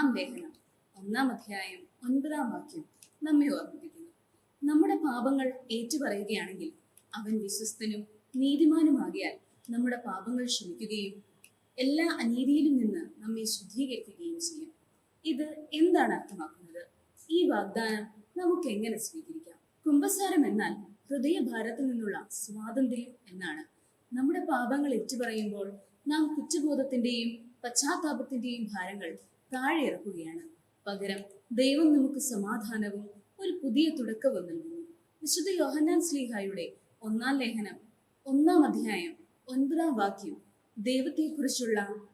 ഒന്നാം ലേഖനം ഒന്നാം അധ്യായം ഒൻപതാം വാക്യം നമ്മെ ഓർമ്മിപ്പിക്കുന്നു. നമ്മുടെ പാപങ്ങൾ ഏറ്റുപറയുകയാണെങ്കിൽ അവൻ വിശ്വസ്തനും നീതിമാനുമാകിയാൽ നമ്മുടെ പാപങ്ങൾ ക്ഷമിക്കുകയും എല്ലാ അനീതിയിലും നിന്ന് നമ്മെ ശുദ്ധീകരിക്കുകയും ചെയ്യും. ഇത് എന്താണ് അർത്ഥമാക്കുന്നത്? ഈ വാഗ്ദാനം നമുക്ക് എങ്ങനെ സ്വീകരിക്കാം? കുംഭസാരം എന്നാൽ ഹൃദയഭാരത്തിൽ നിന്നുള്ള സ്വാതന്ത്ര്യം എന്നാണ്. നമ്മുടെ പാപങ്ങൾ ഏറ്റുപറയുമ്പോൾ നാം കുറ്റബോധത്തിന്റെയും പശ്ചാത്താപത്തിന്റെയും ഭാരങ്ങൾ താഴെ ഇറക്കുകയാണ്. പകരം ദൈവം നമുക്ക് സമാധാനവും ഒരു പുതിയ തുടക്കവും നൽകുന്നു. വിശുദ്ധ യോഹന്നാൻ സ്ലീഹായുടെ ഒന്നാം ലേഖനം ഒന്നാം അധ്യായം ഒൻപതാം വാക്യം ദൈവത്തെക്കുറിച്ചുള്ള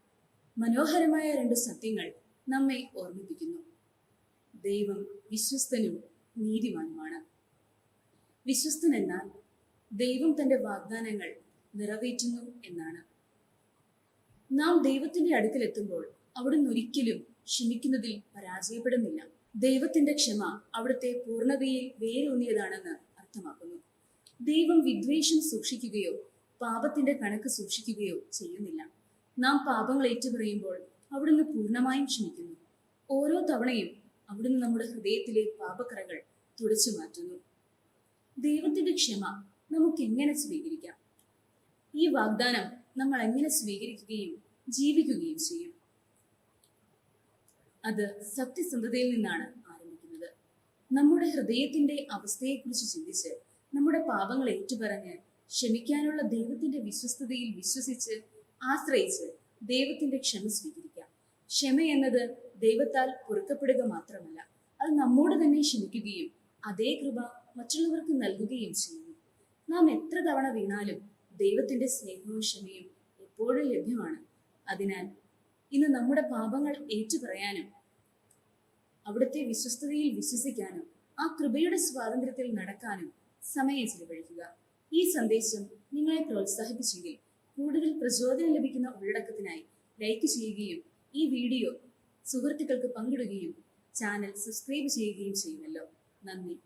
മനോഹരമായ രണ്ട് സത്യങ്ങൾ നമ്മെ ഓർമ്മിപ്പിക്കുന്നു. ദൈവം വിശ്വസ്തനും നീതിമാനുമാണ്. വിശ്വസ്തൻ എന്നാൽ ദൈവം തന്റെ വാഗ്ദാനങ്ങൾ നിറവേറ്റുന്നു എന്നാണ്. നാം ദൈവത്തിന്റെ അടുക്കലെത്തുമ്പോൾ അവിടുന്ന് ഒരിക്കലും ക്ഷമിക്കുന്നതിൽ പരാജയപ്പെടുന്നില്ല. ദൈവത്തിന്റെ ക്ഷമ അവിടുത്തെ പൂർണതയിൽ വേരൂന്നിയതാണെന്ന് അർത്ഥമാക്കുന്നു. ദൈവം വിദ്വേഷം സൂക്ഷിക്കുകയോ പാപത്തിന്റെ കണക്ക് സൂക്ഷിക്കുകയോ ചെയ്യുന്നില്ല. നാം പാപങ്ങൾ ഏറ്റുപറയുമ്പോൾ അവിടുന്ന് പൂർണമായും ക്ഷമിക്കുന്നു. ഓരോ തവണയും അവിടുന്ന് നമ്മുടെ ഹൃദയത്തിലെ പാപക്കറകൾ തുടച്ചു മാറ്റുന്നു. ദൈവത്തിന്റെ ക്ഷമ നമുക്ക് എങ്ങനെ സ്വീകരിക്കാം? ഈ വാഗ്ദാനം നമ്മൾ എങ്ങനെ സ്വീകരിക്കുകയും ജീവിക്കുകയും ചെയ്യും? അത് സത്യസന്ധതയിൽ നിന്നാണ് ആരംഭിക്കുന്നത്. നമ്മുടെ ഹൃദയത്തിന്റെ അവസ്ഥയെക്കുറിച്ച് ചിന്തിച്ച് നമ്മുടെ പാപങ്ങൾ ഏറ്റുപറഞ്ഞ് ക്ഷമിക്കാനുള്ള ദൈവത്തിന്റെ വിശ്വസ്തതയിൽ വിശ്വസിച്ച് ആശ്രയിച്ച് ദൈവത്തിന്റെ ക്ഷമ സ്വീകരിക്കാം. ക്ഷമ എന്നത് ദൈവത്താൽ പൊറുക്കപ്പെടുക മാത്രമല്ല അത് നമ്മോട് തന്നെ ക്ഷമിക്കുകയും അതേ കൃപ മറ്റുള്ളവർക്ക് നൽകുകയും ചെയ്യുന്നു. നാം എത്ര തവണ വീണാലും ദൈവത്തിന്റെ സ്നേഹവും ക്ഷമയും എപ്പോഴും ലഭ്യമാണ്. അതിനാൽ ഇന്ന് നമ്മുടെ പാപങ്ങൾ ഏറ്റുപറയാനും അവിടുത്തെ വിശ്വസ്തതയിൽ വിശ്വസിക്കാനും ആ കൃപയുടെ സ്വാതന്ത്ര്യത്തിൽ നടക്കാനും സമയം ചെലവഴിക്കുക. ഈ സന്ദേശം നിങ്ങളെ പ്രോത്സാഹിപ്പിച്ചെങ്കിൽ കൂടുതൽ പ്രചോദനം ലഭിക്കുന്ന ഉള്ളടക്കത്തിനായി ലൈക്ക് ചെയ്യുകയും ഈ വീഡിയോ സുഹൃത്തുക്കൾക്ക് പങ്കിടുകയും ചാനൽ സബ്സ്ക്രൈബ് ചെയ്യുകയും ചെയ്യുമല്ലോ. നന്ദി.